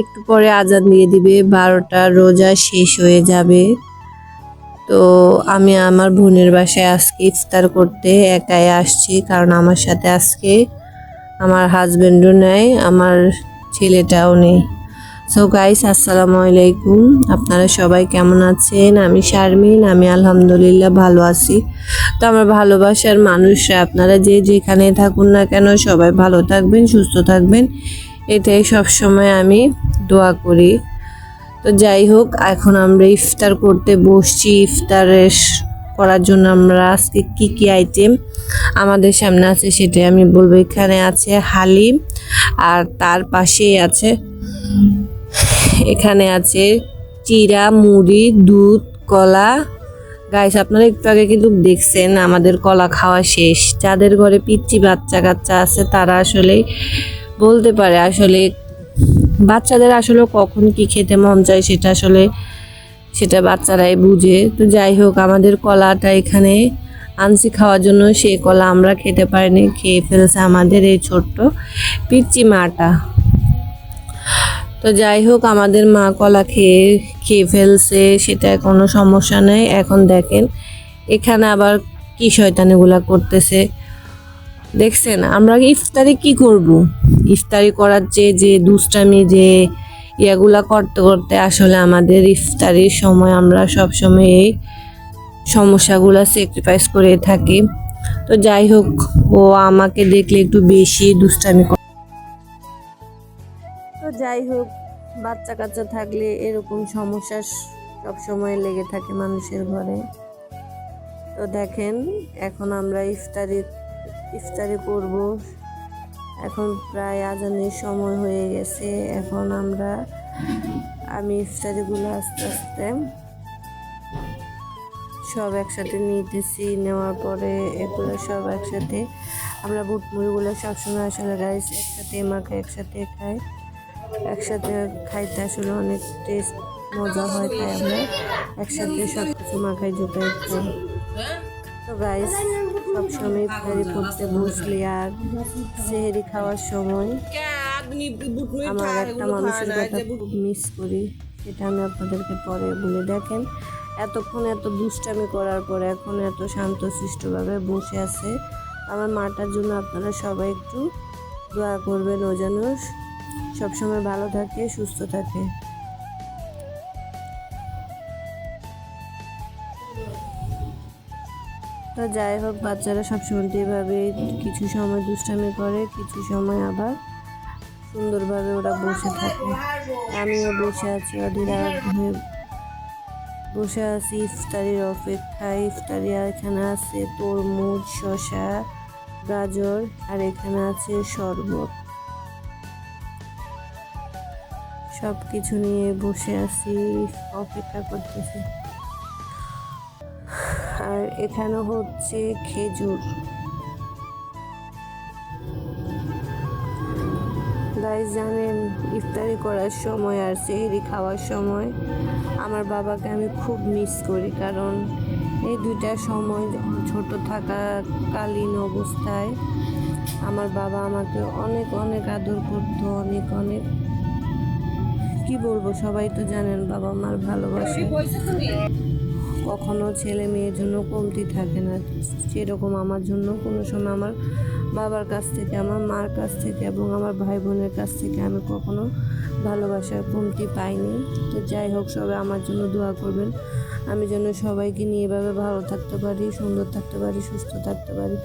একটু পরে আজান দিয়ে দিবে, বারোটা রোজা শেষ হয়ে যাবে। তো আমি আমার বোনের বাসায় আজকে ইফতার করতে একাই আসছি, কারণ আমার সাথে আজকে আমার হাজবেন্ডও নেই, আমার ছেলেটাও নেই। সো গাইস আসসালামু আলাইকুম। আপনারা সবাই কেমন আছেন? আমি শারমিন, আমি আলহামদুলিল্লাহ ভালো আছি। তো আমার ভালোবাসার মানুষরা, আপনারা যে যেখানে থাকুন না কেন, সবাই ভালো থাকবেন, সুস্থ থাকবেন। এটাই সবসময় আমি দোয়া করি। তো যাই হোক, এখন আমরা ইফতার করতে বসছি। ইফতারের করার জন্য আমরা আজকে কি কি আইটেম আমাদের সামনে আছে সেটাই আমি বলব। এখানে আছে হালিম আর তার পাশেই আছে, এখানে আছে চিরা, মুড়ি, দুধ, কলা। গাইস আপনারা একটু আগে কিন্তু দেখছেন আমাদের কলা খাওয়া শেষ। যাদের ঘরে পিচ্ছি বাচ্চা কাচ্চা আছে, তারা আসলে বলতে পারে আসলে বাচ্চাদের আসলে কখন কি খেতে মন চায় সেটা আসলে সেটা বাচ্চারাই বুঝে। তো যাই হোক, আমাদের কলাটা এখানে আনছি খাওয়ার জন্য। সেই কলা আমরা খেতে পারিনি, খেয়ে ফেলছে আমাদের এই ছোট্ট পিচ্চি মাটা। তো যাই হোক, আমাদের মা কলা খেয়ে খেয়ে ফেলছে সেটা কোনো সমস্যা নেই। এখন দেখেন, এখানে আবার কি শয়তানিগুলা করতেছে। দেখছেন, আমরা ইফতারি কি করব? ইফতারি করার চেয়ে যে দুষ্টামি, যে ইয়াগুলা করতে করতে আসলে আমাদের ইফতারির সময় আমরা সব সময় এই সমস্যাগুলো স্যাক্রিফাইস করে থাকি। তো যাই হোক, ও আমাকে দেখলে একটু বেশি দুষ্টামি করে তো যাই হোক, বাচ্চা কাচ্চা থাকলে এরকম সমস্যা সব সময় লেগে থাকে মানুষের ঘরে। তো দেখেন, এখন আমরা ইফতারি ইফতারি করব। এখন প্রায় আজানের সময় হয়ে গেছে। এখন আমরা, আমি ইফতারিগুলো আস্তে আস্তে সব একসাথে নিতেছি। নেওয়ার পরে এগুলো সব একসাথে, আমরা বুট মুড়িগুলো সবসময় আসলে রাইস একসাথে, মাখে একসাথে খাই। একসাথে খাইতে আসলে অনেক টেস্ট মজা হয় তাই আমরা। একসাথে সব কিছু মাখাই জোটাই খাই। তো গাইস সবসময় ইফতারি করতে বসলে আর সেহেরি খাওয়ার সময় আমার একটা মানুষের কথা খুব মিস করি, সেটা আমি আপনাদেরকে পরে বলে দেখেন। এতক্ষণ এত দুষ্টামি করার পরে এখন এত শান্ত সৃষ্টভাবে বসে আছে। আমার মাটার জন্য আপনারা সবাই একটু দোয়া করবেন ও যেন সবসময় ভালো থাকে, সুস্থ থাকে। তো যাই হোক, বাচ্চারা সবসময় এভাবে কিছু সময় দুষ্টামি করে, কিছু সময় আবার সুন্দরভাবে ওরা বসে থাকে। আমিও বসে আছি আগ্রহে বসে আছি, ইফতারির অপেক্ষায়। ইফতারি আর এখানে আছে তরমুজ, শসা, গাজর, আর এখানে আছে শরবত। সব কিছু নিয়ে বসে আছি, অপেক্ষা করতেছি। আর এখানে হচ্ছে খেজুর। গাইজ জানেন, ইফতারি করার সময় আর সেহরি খাওয়ার সময় আমার বাবাকে আমি খুব মিস করি কারণ এই দুইটা সময় ছোট থাকাকালীন অবস্থায় আমার বাবা আমাকে অনেক অনেক আদর করতো, অনেক অনেক। কি বলব, সবাই তো জানেন বাবা মার ভালোবাসা। কখনো ছেলে মেয়ের জন্য কমতি থাকে না। সেরকম আমার জন্য কোনো সময় আমার বাবার কাছ থেকে, আমার মার কাছ থেকে এবং আমার ভাই বোনের কাছ থেকে আমি কখনো ভালোবাসার কমতি পাইনি। তো যাই হোক, সবাই আমার জন্য দোয়া করবেন। আমি যেন সবাইকে নিয়ে এভাবে ভালো থাকতে পারি, সুন্দর থাকতে পারি, সুস্থ থাকতে পারি।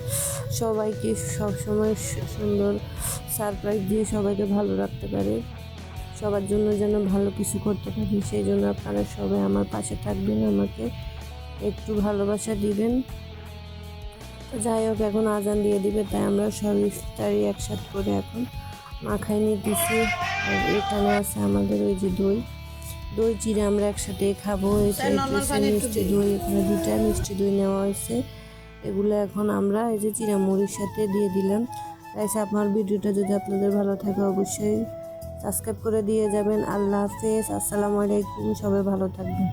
সবাইকে সবসময় সুন্দর সারপ্রাইজ দিয়ে সবাইকে ভালো রাখতে পারি। সবার জন্য যেন ভালো কিছু করতে পারি, সেই জন্য আপনারা সবাই আমার পাশে থাকবেন আমাকে। একটু ভালোবাসা দিবেন। তো যাই হোক এখন আজান দিয়ে দিবে তাই আমরা সব ইফতারি একসাথে করে এখন মাখাই নিয়ে দিছি আর এখানে আছে আমাদের ওই যে দই। দই চিড়ে আমরা একসাথে খাব। মিষ্টি দই। এখানে দুটা মিষ্টি দই নেওয়া হয়েছে। এগুলো এখন আমরা এই যে চিরা মুড়ির সাথে দিয়ে দিলাম। তাই আপনার ভিডিওটা যদি আপনাদের ভালো থাকে অবশ্যই সাবস্ক্রাইব করে দিয়ে যাবেন। আল্লাহ হাফেজ আসসালামু আলাইকুম সবাই ভালো থাকবেন।